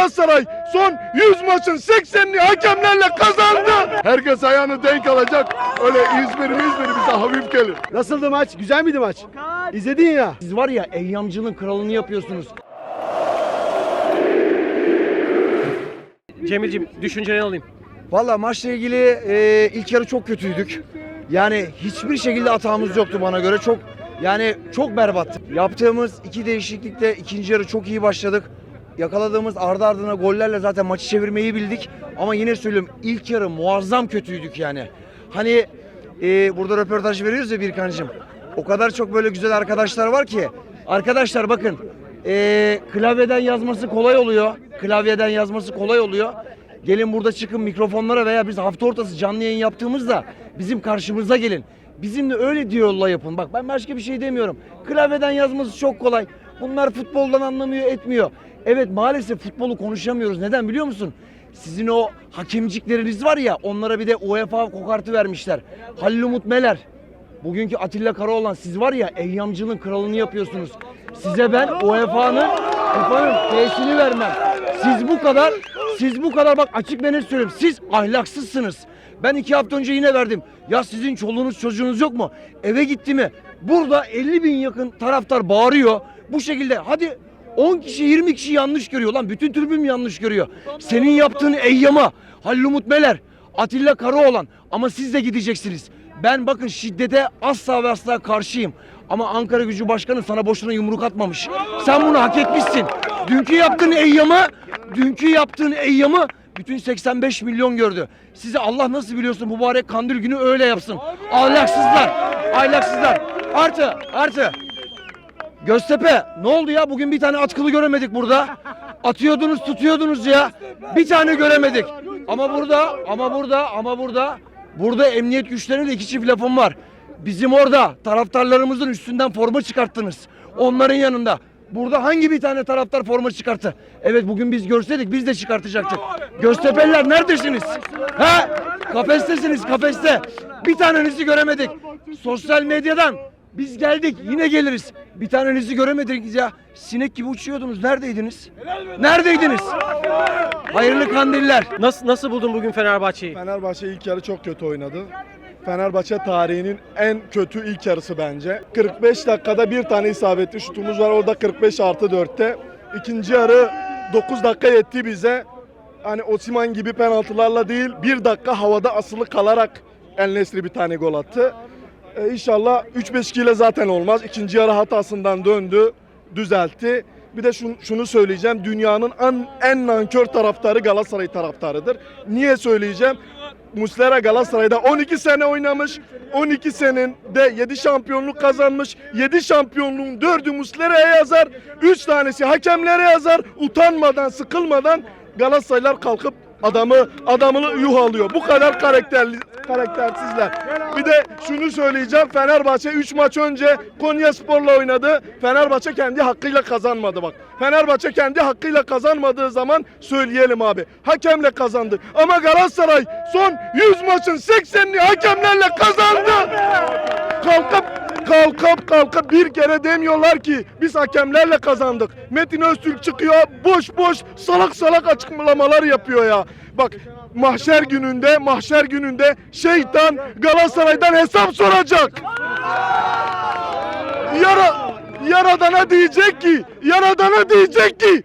Galatasaray son 100 maçın 80'ini hakemlerle kazandı. Herkes ayağını denk alacak. Öyle İzmir İzmir bize hafif gelir. Nasıldı maç? Güzel miydi maç? İzledin ya. Siz var ya eyyamcılığın kralını yapıyorsunuz. Cemil'cim düşünceni alayım. Valla maçla ilgili e, ilk yarı çok kötüydük. Yani hiçbir şekilde hatamız yoktu bana göre. Çok yani çok berbattı. Yaptığımız iki değişiklikte ikinci yarı çok iyi başladık. Yakaladığımız ardı ardına gollerle zaten maçı çevirmeyi bildik. Ama yine söylüyorum ilk yarı muazzam kötüydük yani. Hani e, burada röportaj veriyoruz ya Birkancığım. O kadar çok böyle güzel arkadaşlar var ki. Arkadaşlar bakın e, klavyeden yazması kolay oluyor. Klavyeden yazması kolay oluyor. Gelin burada çıkın mikrofonlara veya biz hafta ortası canlı yayın yaptığımızda bizim karşımıza gelin. Bizimle öyle diyaloğla yapın. Bak ben başka bir şey demiyorum. Klavyeden yazması çok kolay. Bunlar futboldan anlamıyor etmiyor. Evet maalesef futbolu konuşamıyoruz. Neden biliyor musun? Sizin o hakemcikleriniz var ya onlara bir de UEFA kokartı vermişler. Halil Umut Meler. Bugünkü Atilla Karaoğlan siz var ya eyyamcılığın kralını yapıyorsunuz. Size ben UEFA'nın FIFA'nın F'sini vermem. Siz bu kadar siz bu kadar bak açık ve net söylüyorum. Siz ahlaksızsınız. Ben iki hafta önce yine verdim. Ya sizin çoluğunuz çocuğunuz yok mu? Eve gitti mi? Burada 50 bin yakın taraftar bağırıyor. Bu şekilde hadi 10 kişi 20 kişi yanlış görüyor lan. Bütün tribün yanlış görüyor. Senin yaptığın eyyama Halil Umut Meler, Atilla Karaoğlan ama siz de gideceksiniz. Ben bakın şiddete asla ve asla karşıyım. Ama Ankara Gücü Başkanı sana boşuna yumruk atmamış. Sen bunu hak etmişsin. Dünkü yaptığın eyyamı, dünkü yaptığın eyyamı bütün 85 milyon gördü. Size Allah nasıl biliyorsun mübarek kandil günü öyle yapsın. Ahlaksızlar, ahlaksızlar. Artı, artı. Göztepe ne oldu ya? Bugün bir tane atkılı göremedik burada. Atıyordunuz, tutuyordunuz ya. Bir tane göremedik. Ama burada, ama burada, ama burada burada emniyet güçlerine de iki çift lafım var. Bizim orada taraftarlarımızın üstünden forma çıkarttınız. Onların yanında. Burada hangi bir tane taraftar forma çıkarttı? Evet bugün biz görseydik biz de çıkartacaktık. Göztepe'liler neredesiniz? Ha? Kafestesiniz kafeste. Bir tanenizi göremedik. Sosyal medyadan biz geldik yine geliriz. Bir tanenizi göremedik ya. Sinek gibi uçuyordunuz. Neredeydiniz? Neredeydiniz? Hayırlı kandiller. Nasıl nasıl buldun bugün Fenerbahçe'yi? Fenerbahçe ilk yarı çok kötü oynadı. Fenerbahçe tarihinin en kötü ilk yarısı bence. 45 dakikada bir tane isabetli şutumuz var. Orada 45 artı 4'te. İkinci yarı 9 dakika yetti bize. Hani Osiman gibi penaltılarla değil bir dakika havada asılı kalarak El Nesri bir tane gol attı. Ee, inşallah 3-5 ile zaten olmaz. İkinci yarı hatasından döndü, düzeltti. Bir de şunu, şunu söyleyeceğim. Dünyanın en, en nankör taraftarı Galatasaray taraftarıdır. Niye söyleyeceğim? Muslera Galatasaray'da 12 sene oynamış. 12 seninde 7 şampiyonluk kazanmış. 7 şampiyonluğun 4'ü Muslera'ya yazar. 3 tanesi hakemlere yazar. Utanmadan, sıkılmadan Galatasaraylar kalkıp adamı adamını yuh alıyor. Bu kadar karakterli karaktersizler. Bir de şunu söyleyeceğim. Fenerbahçe 3 maç önce Konya Spor'la oynadı. Fenerbahçe kendi hakkıyla kazanmadı bak. Fenerbahçe kendi hakkıyla kazanmadığı zaman söyleyelim abi. Hakemle kazandı. Ama Galatasaray son 100 maçın 80'ini hakemlerle kazandı. Kalkıp kalkıp kalkıp bir kere demiyorlar ki biz hakemlerle kazandık. Metin Öztürk çıkıyor boş boş salak salak açıklamalar yapıyor ya. Bak mahşer gününde mahşer gününde şeytan Galatasaray'dan hesap soracak. Yara, Yaradan'a diyecek ki Yaradan'a diyecek ki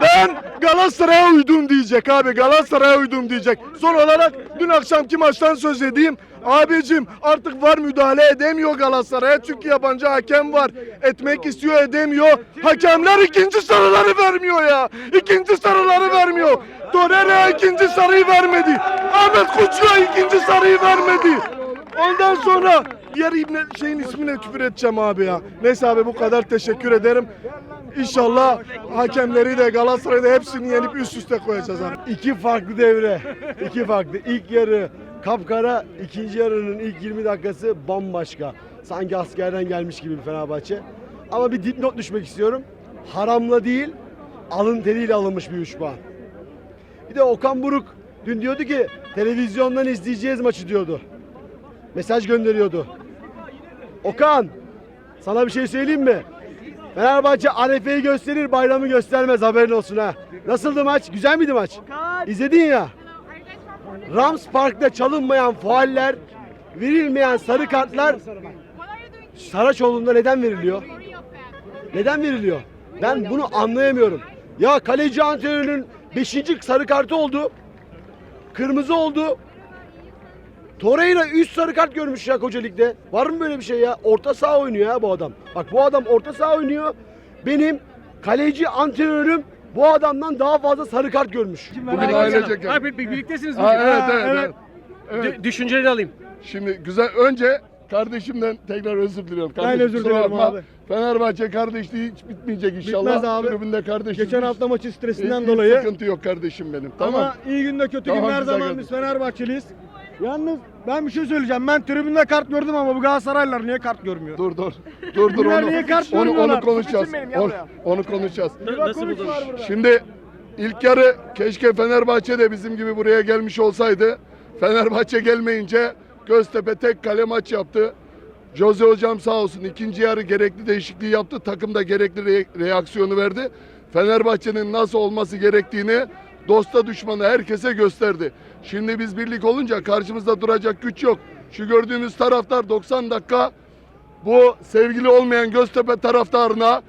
ben Galatasaray'a uydum diyecek abi. Galatasaray'a uydum diyecek. Son olarak dün akşamki maçtan söz edeyim. Abicim artık var müdahale edemiyor Galatasaray'a çünkü yabancı hakem var. Etmek istiyor edemiyor. Hakemler ikinci sarıları vermiyor ya. İkinci sarıları vermiyor. Torreira ikinci sarıyı vermedi. Ahmet Kuçu'ya ikinci sarıyı vermedi. Ondan sonra diğer ibne şeyin ismine küfür edeceğim abi ya. Neyse abi bu kadar teşekkür ederim. İnşallah hakemleri de Galatasaray'da hepsini yenip üst üste koyacağız abi. İki farklı devre. İki farklı. İlk yarı kapkara, ikinci yarının ilk 20 dakikası bambaşka. Sanki askerden gelmiş gibi bir Fenerbahçe. Ama bir dipnot düşmek istiyorum. Haramla değil, alın teriyle alınmış bir 3 puan. Bir de Okan Buruk dün diyordu ki televizyondan izleyeceğiz maçı diyordu. Mesaj gönderiyordu. Okan, sana bir şey söyleyeyim mi? Fenerbahçe Arefe'yi gösterir, bayramı göstermez haberin olsun ha. Nasıldı maç? Güzel miydi maç? İzledin ya. Rams Park'ta çalınmayan fauller, verilmeyen sarı kartlar Saraçoğlu'nda neden veriliyor? Neden veriliyor? Ben bunu anlayamıyorum. Ya kaleci antrenörünün 5. sarı kartı oldu. Kırmızı oldu. Torreira 3 sarı kart görmüş ya Koca Lig'de. Var mı böyle bir şey ya? Orta saha oynuyor ya bu adam. Bak bu adam orta saha oynuyor. Benim kaleci antrenörüm bu adamdan daha fazla sarı kart görmüş. Bugün ailecek Ha, bir- bir- birliktesiniz Ha, evet, evet, evet. evet. Dü- düşüncelerini alayım. Şimdi güzel. Önce kardeşimden tekrar özür diliyorum. Kardeşim, özür kusura dilerim bakma. abi. Fenerbahçe kardeşliği hiç bitmeyecek inşallah. Bitmez abi. Tribünde kardeşlik. Geçen hafta maçı stresinden hiç dolayı. Sıkıntı yok kardeşim benim. Tamam. Ama iyi günde kötü Tamam, günde her güzel zaman biz Fenerbahçeliyiz. Yalnız ben bir şey söyleyeceğim. Ben tribünde kart gördüm ama bu Galatasaraylılar niye kart görmüyor? Dur dur. Dur dur Bunlar onu. niye kart Onu, onu görmüyorlar? konuşacağız. Suçum benim ya Onu, onu konuşacağız. Na- Nasıl buldunuz? Şimdi ilk yarı keşke Fenerbahçe de bizim gibi buraya gelmiş olsaydı. Fenerbahçe gelmeyince Göztepe tek kale maç yaptı. Jose hocam sağ olsun ikinci yarı gerekli değişikliği yaptı. Takım da gerekli re- reaksiyonu verdi. Fenerbahçe'nin nasıl olması gerektiğini dosta düşmana herkese gösterdi. Şimdi biz birlik olunca karşımızda duracak güç yok. Şu gördüğünüz taraftar 90 dakika bu sevgili olmayan Göztepe taraftarına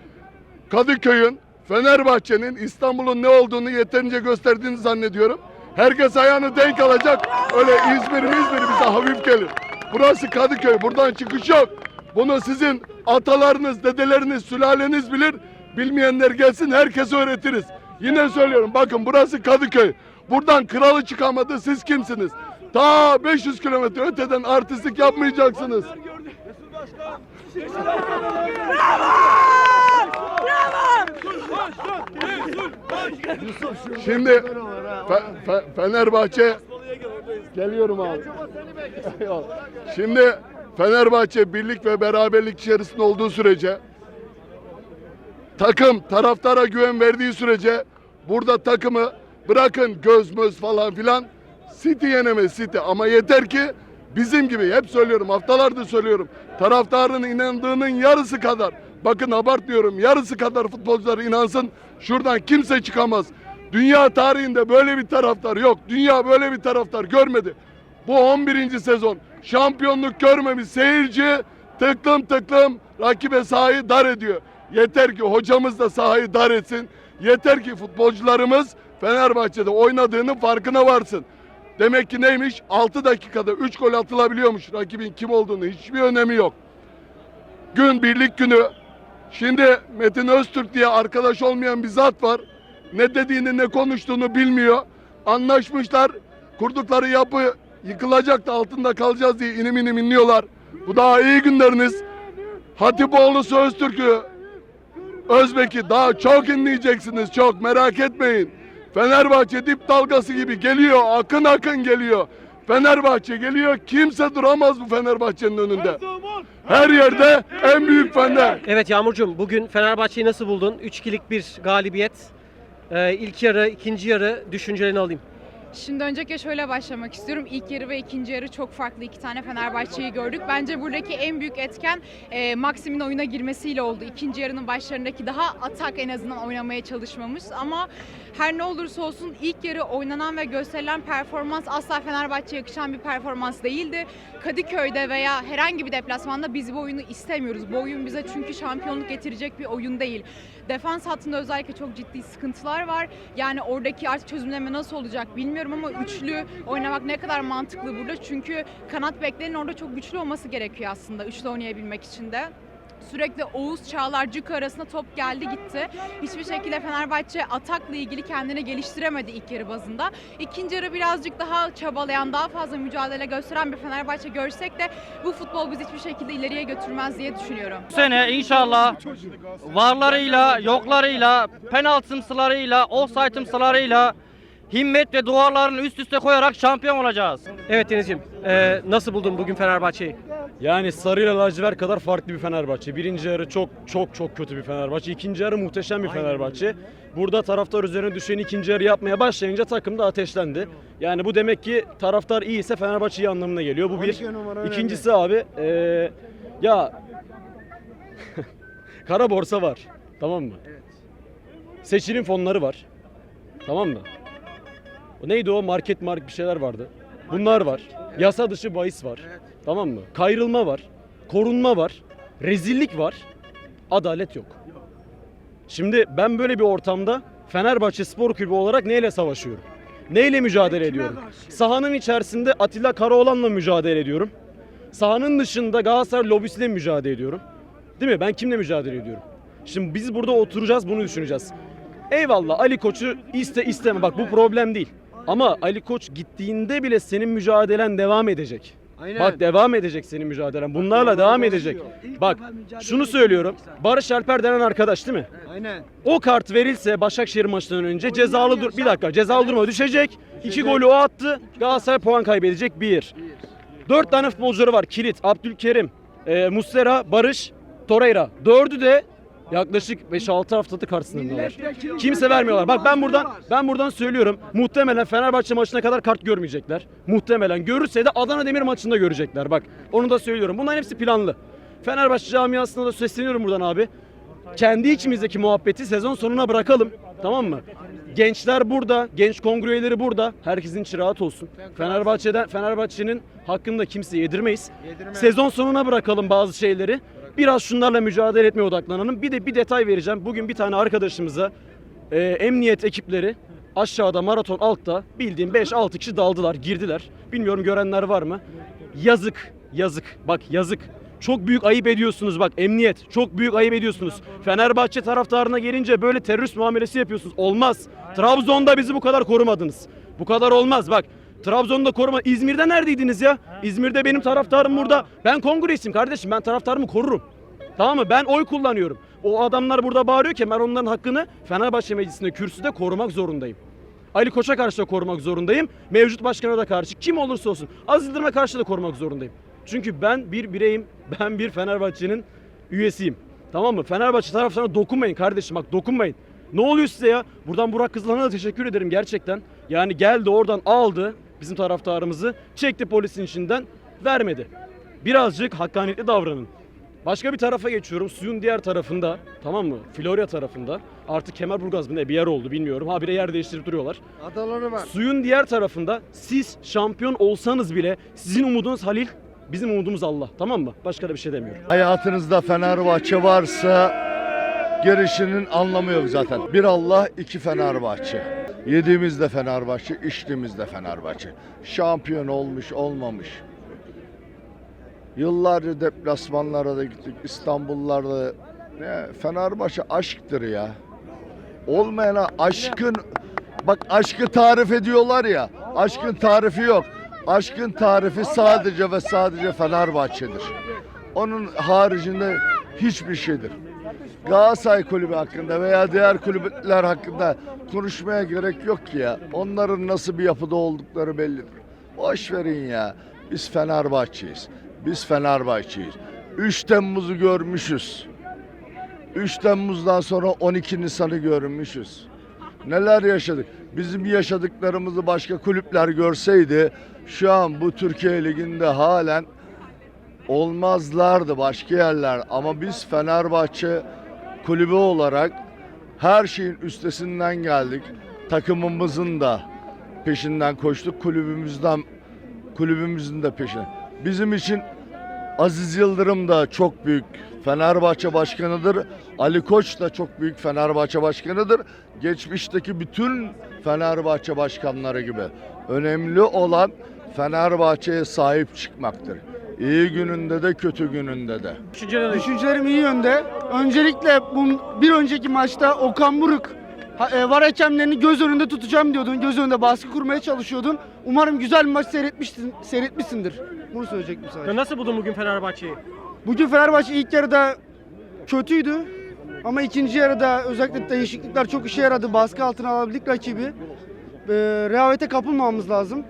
Kadıköy'ün, Fenerbahçe'nin, İstanbul'un ne olduğunu yeterince gösterdiğini zannediyorum. Herkes ayağını denk alacak. Öyle İzmir, İzmir bize hafif gelir. Burası Kadıköy. Buradan çıkış yok. Bunu sizin atalarınız, dedeleriniz, sülaleniz bilir. Bilmeyenler gelsin herkese öğretiriz. Yine söylüyorum bakın burası Kadıköy. Buradan kralı çıkamadı siz kimsiniz? Ta 500 kilometre öteden artistlik yapmayacaksınız. Şimdi Fe- Fe- Fenerbahçe geliyorum abi. Şimdi Fenerbahçe birlik ve beraberlik içerisinde olduğu sürece takım taraftara güven verdiği sürece burada takımı bırakın göz möz falan filan City yenemez City ama yeter ki bizim gibi hep söylüyorum haftalardır söylüyorum taraftarın inandığının yarısı kadar bakın abartmıyorum yarısı kadar futbolcular inansın şuradan kimse çıkamaz. Dünya tarihinde böyle bir taraftar yok. Dünya böyle bir taraftar görmedi. Bu 11. sezon şampiyonluk görmemiş seyirci tıklım tıklım rakibe sahayı dar ediyor. Yeter ki hocamız da sahayı dar etsin. Yeter ki futbolcularımız Fenerbahçe'de oynadığının farkına varsın. Demek ki neymiş? 6 dakikada 3 gol atılabiliyormuş. Rakibin kim olduğunu hiçbir önemi yok. Gün birlik günü. Şimdi Metin Öztürk diye arkadaş olmayan bir zat var. Ne dediğini ne konuştuğunu bilmiyor. Anlaşmışlar. Kurdukları yapı yıkılacak da altında kalacağız diye inim inim inliyorlar. Bu daha iyi günleriniz. Hatipoğlu Öztürk'ü Özbek'i daha çok inleyeceksiniz çok merak etmeyin. Fenerbahçe dip dalgası gibi geliyor akın akın geliyor. Fenerbahçe geliyor kimse duramaz bu Fenerbahçe'nin önünde. Her yerde en büyük Fener. Evet Yağmurcuğum bugün Fenerbahçe'yi nasıl buldun? 3-2'lik bir galibiyet. Ee, ilk yarı, ikinci yarı düşüncelerini alayım. Şimdi öncelikle şöyle başlamak istiyorum. İlk yarı ve ikinci yarı çok farklı iki tane Fenerbahçe'yi gördük. Bence buradaki en büyük etken e, Maxim'in oyuna girmesiyle oldu. İkinci yarının başlarındaki daha atak en azından oynamaya çalışmamız. Ama her ne olursa olsun ilk yarı oynanan ve gösterilen performans asla Fenerbahçe'ye yakışan bir performans değildi. Kadıköy'de veya herhangi bir deplasmanda biz bu oyunu istemiyoruz. Bu oyun bize çünkü şampiyonluk getirecek bir oyun değil. Defans hattında özellikle çok ciddi sıkıntılar var. Yani oradaki artık çözümleme nasıl olacak bilmiyorum ama üçlü oynamak ne kadar mantıklı burada. Çünkü kanat beklerin orada çok güçlü olması gerekiyor aslında üçlü oynayabilmek için de. Sürekli Oğuz Çağlar Cık arasında top geldi gitti. Hiçbir şekilde Fenerbahçe atakla ilgili kendini geliştiremedi ilk yarı bazında. İkinci yarı birazcık daha çabalayan, daha fazla mücadele gösteren bir Fenerbahçe görsek de bu futbol bizi hiçbir şekilde ileriye götürmez diye düşünüyorum. Bu sene inşallah varlarıyla, yoklarıyla, penaltımsılarıyla, offside'ımsılarıyla himmet ve duvarlarını üst üste koyarak şampiyon olacağız. Evet Denizciğim ee, nasıl buldun bugün Fenerbahçe'yi? Yani sarıyla lacivert kadar farklı bir Fenerbahçe. Birinci yarı çok çok çok kötü bir Fenerbahçe. İkinci yarı muhteşem bir Fenerbahçe. Burada taraftar üzerine düşeni ikinci yarı yapmaya başlayınca takım da ateşlendi. Yani bu demek ki taraftar iyi ise Fenerbahçe iyi anlamına geliyor. Bu bir. İkincisi abi eee, ya kara borsa var. Tamam mı? Seçilim fonları var. Tamam mı? O neydi o market mark bir şeyler vardı. Bunlar var. Yasa dışı bahis var. Tamam mı? Kayrılma var. Korunma var. Rezillik var. Adalet yok. Şimdi ben böyle bir ortamda Fenerbahçe Spor Kulübü olarak neyle savaşıyorum? Neyle mücadele ediyorum? Sahanın içerisinde Atilla Karaoğlan'la mücadele ediyorum. Sahanın dışında Galatasaray lobisiyle mücadele ediyorum. Değil mi? Ben kimle mücadele ediyorum? Şimdi biz burada oturacağız bunu düşüneceğiz. Eyvallah Ali Koç'u iste isteme bak bu problem değil. Ama Ali Koç gittiğinde bile senin mücadelen devam edecek. Bak devam edecek senin mücadelen. Bunlarla devam edecek. Bak şunu söylüyorum. Barış Alper denen arkadaş değil mi? Aynen. O kart verilse Başakşehir maçından önce cezalı dur bir dakika cezalı duruma düşecek. İki golü o attı. Galatasaray puan kaybedecek bir. Dört tane futbolcuları var. Kilit, Abdülkerim, e, Muslera, Barış, Torreira. Dördü de yaklaşık 5-6 haftadır kart sınırındalar. Kimse vermiyorlar. Bak ben buradan ben buradan söylüyorum. Muhtemelen Fenerbahçe maçına kadar kart görmeyecekler. Muhtemelen görürse de Adana Demir maçında görecekler. Bak onu da söylüyorum. Bunların hepsi planlı. Fenerbahçe camiasına da sesleniyorum buradan abi kendi içimizdeki muhabbeti sezon sonuna bırakalım. Tamam mı? Gençler burada, genç kongre üyeleri burada. Herkesin içi rahat olsun. Fenerbahçe'den Fenerbahçe'nin hakkında kimse yedirmeyiz. Sezon sonuna bırakalım bazı şeyleri. Biraz şunlarla mücadele etmeye odaklanalım. Bir de bir detay vereceğim. Bugün bir tane arkadaşımıza e, emniyet ekipleri aşağıda maraton altta bildiğim 5-6 kişi daldılar, girdiler. Bilmiyorum görenler var mı? Yazık, yazık. Bak yazık. Çok büyük ayıp ediyorsunuz bak emniyet. Çok büyük ayıp ediyorsunuz. Fenerbahçe taraftarına gelince böyle terörist muamelesi yapıyorsunuz. Olmaz. Trabzon'da bizi bu kadar korumadınız. Bu kadar olmaz bak. Trabzon'da koruma. İzmir'de neredeydiniz ya? İzmir'de benim taraftarım burada. Ben kongresiyim kardeşim. Ben taraftarımı korurum. Tamam mı? Ben oy kullanıyorum. O adamlar burada bağırıyor ki ben onların hakkını Fenerbahçe Meclisi'nde kürsüde korumak zorundayım. Ali Koç'a karşı da korumak zorundayım. Mevcut başkana da karşı kim olursa olsun. Aziz Yıldırım'a karşı da korumak zorundayım. Çünkü ben bir bireyim. Ben bir Fenerbahçe'nin üyesiyim. Tamam mı? Fenerbahçe taraftarına dokunmayın kardeşim bak dokunmayın. Ne oluyor size ya? Buradan Burak Kızılan'a da teşekkür ederim gerçekten. Yani geldi oradan aldı bizim taraftarımızı. Çekti polisin içinden vermedi. Birazcık hakkaniyetli davranın. Başka bir tarafa geçiyorum. Suyun diğer tarafında tamam mı? Florya tarafında. Artık Kemerburgaz mı ne bir yer oldu bilmiyorum. Habire yer değiştirip duruyorlar. Adaları var. Suyun diğer tarafında siz şampiyon olsanız bile sizin umudunuz Halil, bizim umudumuz Allah. Tamam mı? Başka da bir şey demiyorum. Hayatınızda Fenerbahçe varsa gerisinin anlamı yok zaten. Bir Allah, iki Fenerbahçe. Yediğimiz de Fenerbahçe, içtiğimiz de Fenerbahçe. Şampiyon olmuş, olmamış. Yıllarca deplasmanlara da gittik, İstanbullarda. Ne, Fenerbahçe aşktır ya. Olmayana aşkın, bak aşkı tarif ediyorlar ya, aşkın tarifi yok. Aşkın tarifi sadece ve sadece Fenerbahçe'dir. Onun haricinde hiçbir şeydir. Galatasaray kulübü hakkında veya diğer kulüpler hakkında konuşmaya gerek yok ki ya. Onların nasıl bir yapıda oldukları bellidir. Boş verin ya. Biz Fenerbahçeyiz. Biz Fenerbahçeyiz. 3 Temmuz'u görmüşüz. 3 Temmuz'dan sonra 12 Nisan'ı görmüşüz. Neler yaşadık? Bizim yaşadıklarımızı başka kulüpler görseydi şu an bu Türkiye Ligi'nde halen olmazlardı başka yerler ama biz Fenerbahçe kulübü olarak her şeyin üstesinden geldik. Takımımızın da peşinden koştuk. Kulübümüzden kulübümüzün de peşine. Bizim için Aziz Yıldırım da çok büyük Fenerbahçe başkanıdır. Ali Koç da çok büyük Fenerbahçe başkanıdır. Geçmişteki bütün Fenerbahçe başkanları gibi. Önemli olan Fenerbahçe'ye sahip çıkmaktır. İyi gününde de kötü gününde de. Düşüncelerini Düşüncelerim iyi yönde. Öncelikle bu bir önceki maçta Okan Buruk e, var hakemlerini göz önünde tutacağım diyordun. Göz önünde baskı kurmaya çalışıyordun. Umarım güzel bir maç seyretmişsin, seyretmişsindir. Bunu söyleyecektim sadece. Ya nasıl buldun bugün Fenerbahçe'yi? Bugün Fenerbahçe ilk yarıda kötüydü. Ama ikinci yarıda özellikle değişiklikler çok işe yaradı. Baskı altına alabildik rakibi. Ee, rehavete kapılmamamız lazım.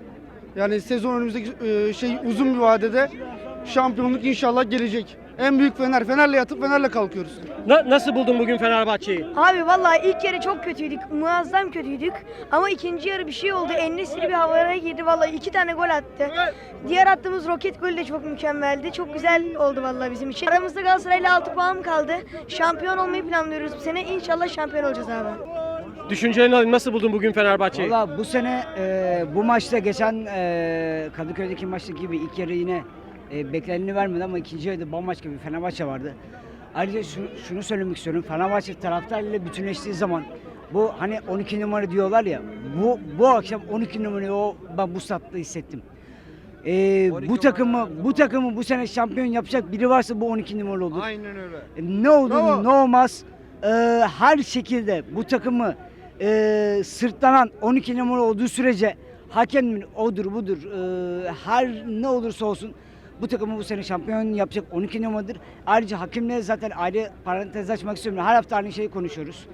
Yani sezon önümüzdeki e, şey uzun bir vadede şampiyonluk inşallah gelecek. En büyük Fener. Fener'le yatıp Fener'le kalkıyoruz. Na- nasıl buldun bugün Fenerbahçe'yi? Abi vallahi ilk yarı çok kötüydük. Muazzam kötüydük. Ama ikinci yarı bir şey oldu. Ennesiri bir havaya girdi. Vallahi iki tane gol attı. Diğer attığımız roket golü de çok mükemmeldi. Çok güzel oldu vallahi bizim için. Aramızda Galatasaray'la 6 puan kaldı. Şampiyon olmayı planlıyoruz bu sene. İnşallah şampiyon olacağız abi. Düşüncelerini alayım. Nasıl buldun bugün Fenerbahçe'yi? Valla bu sene e, bu maçta geçen e, Kadıköy'deki maçtaki gibi ilk yarı yine e, bekleneni vermedi ama ikinci yarıda bambaşka bir Fenerbahçe vardı. Ayrıca şunu, şunu söylemek istiyorum. Fenerbahçe taraftarıyla bütünleştiği zaman bu hani 12 numara diyorlar ya bu bu akşam 12 numarayı o ben bu statta hissettim. E, bu takımı bu takımı bu sene şampiyon yapacak biri varsa bu 12 numaralı olur. Aynen öyle. E, Ne olur ne olmaz e, her şekilde bu takımı e, sırtlanan 12 numara olduğu sürece hakemin odur budur e, her ne olursa olsun bu takımı bu sene şampiyon yapacak 12 numaradır. Ayrıca hakemle zaten ayrı parantez açmak istiyorum. Her hafta aynı şeyi konuşuyoruz.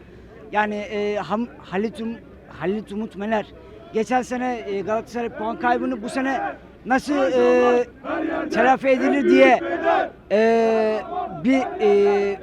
Yani e, Ham, Halit, Um- Halit Umut Meler geçen sene e, Galatasaray puan kaybını bu sene nasıl e, telafi edilir diye e, bir e,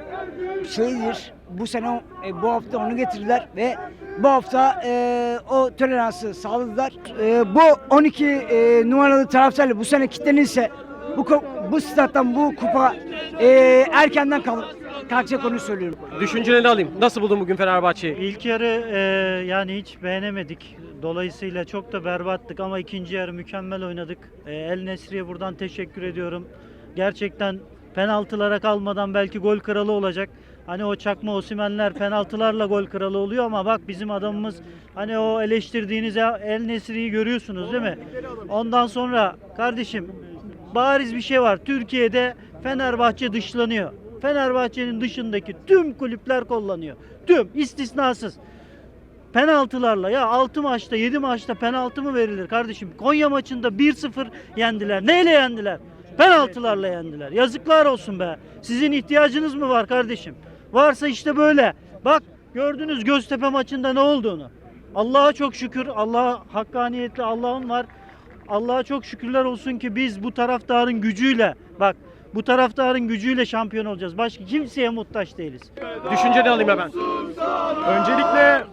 şeydir. Bu sene e, bu hafta onu getirdiler ve bu hafta e, o toleransı sağladılar. E, bu 12 e, numaralı taraftarla bu sene kitlenirse bu bu stat'tan bu kupa e, erkenden kal kalkacak onu söylüyorum. Düşüncelerini alayım. Nasıl buldun bugün Fenerbahçe'yi? İlk yarı e, yani hiç beğenemedik. Dolayısıyla çok da berbattık ama ikinci yarı mükemmel oynadık. E, El Nesri'ye buradan teşekkür ediyorum. Gerçekten penaltılara kalmadan belki gol kralı olacak. Hani o çakma Osimenler penaltılarla gol kralı oluyor ama bak bizim adamımız hani o eleştirdiğiniz El Nesri'yi görüyorsunuz değil mi? Ondan sonra kardeşim bariz bir şey var. Türkiye'de Fenerbahçe dışlanıyor. Fenerbahçe'nin dışındaki tüm kulüpler kullanıyor. Tüm istisnasız. Penaltılarla ya 6 maçta 7 maçta penaltı mı verilir kardeşim? Konya maçında 1-0 yendiler. Neyle yendiler? Penaltılarla yendiler. Yazıklar olsun be. Sizin ihtiyacınız mı var kardeşim? Varsa işte böyle. Bak gördünüz Göztepe maçında ne olduğunu. Allah'a çok şükür. Allah'a hakkaniyetli Allah'ım var. Allah'a çok şükürler olsun ki biz bu taraftarın gücüyle bak bu taraftarın gücüyle şampiyon olacağız. Başka kimseye muhtaç değiliz. Düşünceni alayım hemen. Öncelikle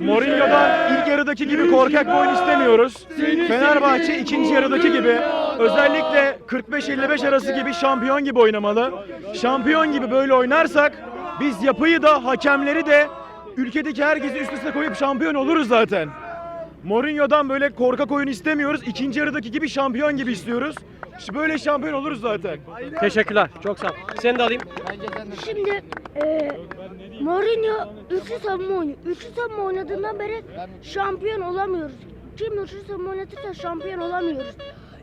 Mourinho'dan ilk yarıdaki gibi korkak bir oyun istemiyoruz. Fenerbahçe ikinci yarıdaki gibi özellikle 45-55 arası gibi şampiyon gibi oynamalı. Şampiyon gibi böyle oynarsak biz yapıyı da hakemleri de ülkedeki herkesi üst üste koyup şampiyon oluruz zaten. Mourinho'dan böyle korkak oyun istemiyoruz. İkinci yarıdaki gibi şampiyon gibi istiyoruz. İşte böyle şampiyon oluruz zaten. Teşekkürler. Çok sağ ol. Seni de alayım. Şimdi e, Mourinho üçlü savunma oynuyor. Üçlü savunma oynadığından beri şampiyon olamıyoruz. Kim üçlü savunma oynatırsa şampiyon olamıyoruz.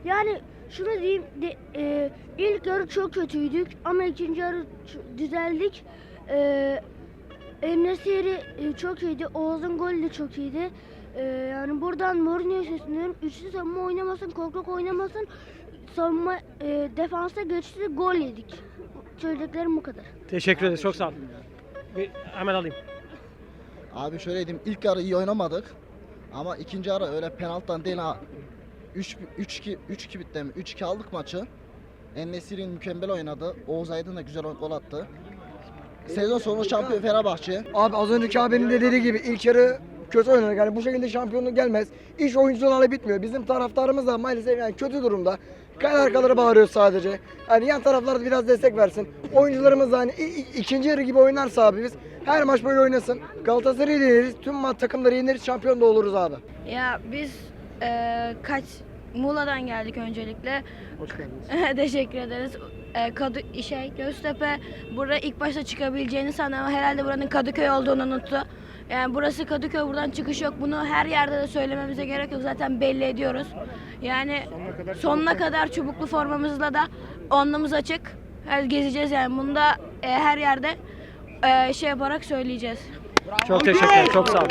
Yani şunu diyeyim, de, e, ilk yarı çok kötüydük ama ikinci yarı düzeldik. E, Enesiri e, çok iyiydi, Oğuz'un golü de çok iyiydi. E, yani buradan Mourinho'ya sesleniyorum. Üçlü savunma oynamasın, korkak oynamasın. Savunma e, defansa geçti, gol yedik. Söyleyeceklerim bu kadar. Teşekkür ederiz. Çok sağ ol. Bir, hemen alayım. Abi şöyle diyeyim ilk yarı iyi oynamadık. Ama ikinci yarı öyle penaltıdan değil ha. 3 3 2 3 2 bitti mi? 3-2 aldık maçı. En-Nesyri'nin mükemmel oynadı. Oğuz Aydın da güzel gol attı. Sezon sonu şampiyon Fenerbahçe. Abi az önceki abinin de dediği gibi ilk yarı kötü oynadık. Yani bu şekilde şampiyonluk gelmez. İş oyuncularla bitmiyor. Bizim taraftarımız da maalesef yani kötü durumda. Kayar arkaları bağırıyor sadece. Yani yan taraflar da biraz destek versin. Oyuncularımız da hani ikinci yarı gibi oynarsa abi biz her maç böyle oynasın. Galatasaray'ı yeneriz. Tüm ma- takımları yeneriz. Şampiyon da oluruz abi. Ya biz eee, kaç Muğla'dan geldik öncelikle. Teşekkür ederiz. Eee Kadı şey Göztepe burada ilk başta çıkabileceğini sandı ama herhalde buranın Kadıköy olduğunu unuttu. Yani burası Kadıköy buradan çıkış yok. Bunu her yerde de söylememize gerek yok. Zaten belli ediyoruz. Yani sonuna kadar çubuklu formamızla da onlumuz açık. Yani gezeceğiz yani. Bunu da eee, her yerde eee, şey yaparak söyleyeceğiz. Çok teşekkürler. Çok sağ ol.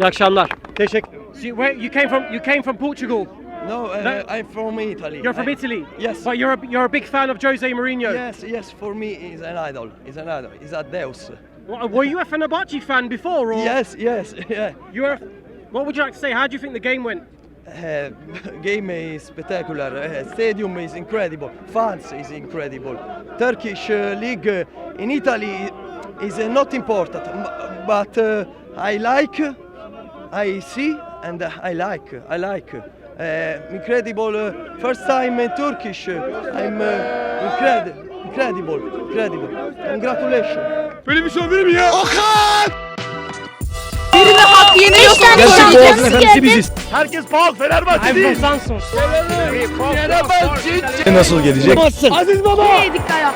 İyi akşamlar. Teşekkür. So, where you came from? You came from Portugal. No, uh, no, I'm from Italy. You're from I, Italy. Yes. But you're a, you're a big fan of Jose Mourinho. Yes, yes. For me, he's an idol. He's an idol. He's a deus. Were you a Fenerbahce fan before? Or? Yes, yes, yeah. You were. What would you like to say? How do you think the game went? Uh, game is spectacular. Uh, stadium is incredible. Fans is incredible. Turkish uh, league uh, in Italy is uh, not important, but I like, I see, and I like, I like. uh, incredible uh, first time in Turkish. I'm eh, uh, incredible, incredible, incredible. Congratulations. Böyle bir şey olabilir mi ya? Okan! Birine hak yeniyorsan konuşacaksın. biziz. Herkes pahalı Fenerbahçe değil. Samsun. Fenerbahçe. Nasıl gelecek? Aziz Baba. Neydik ya?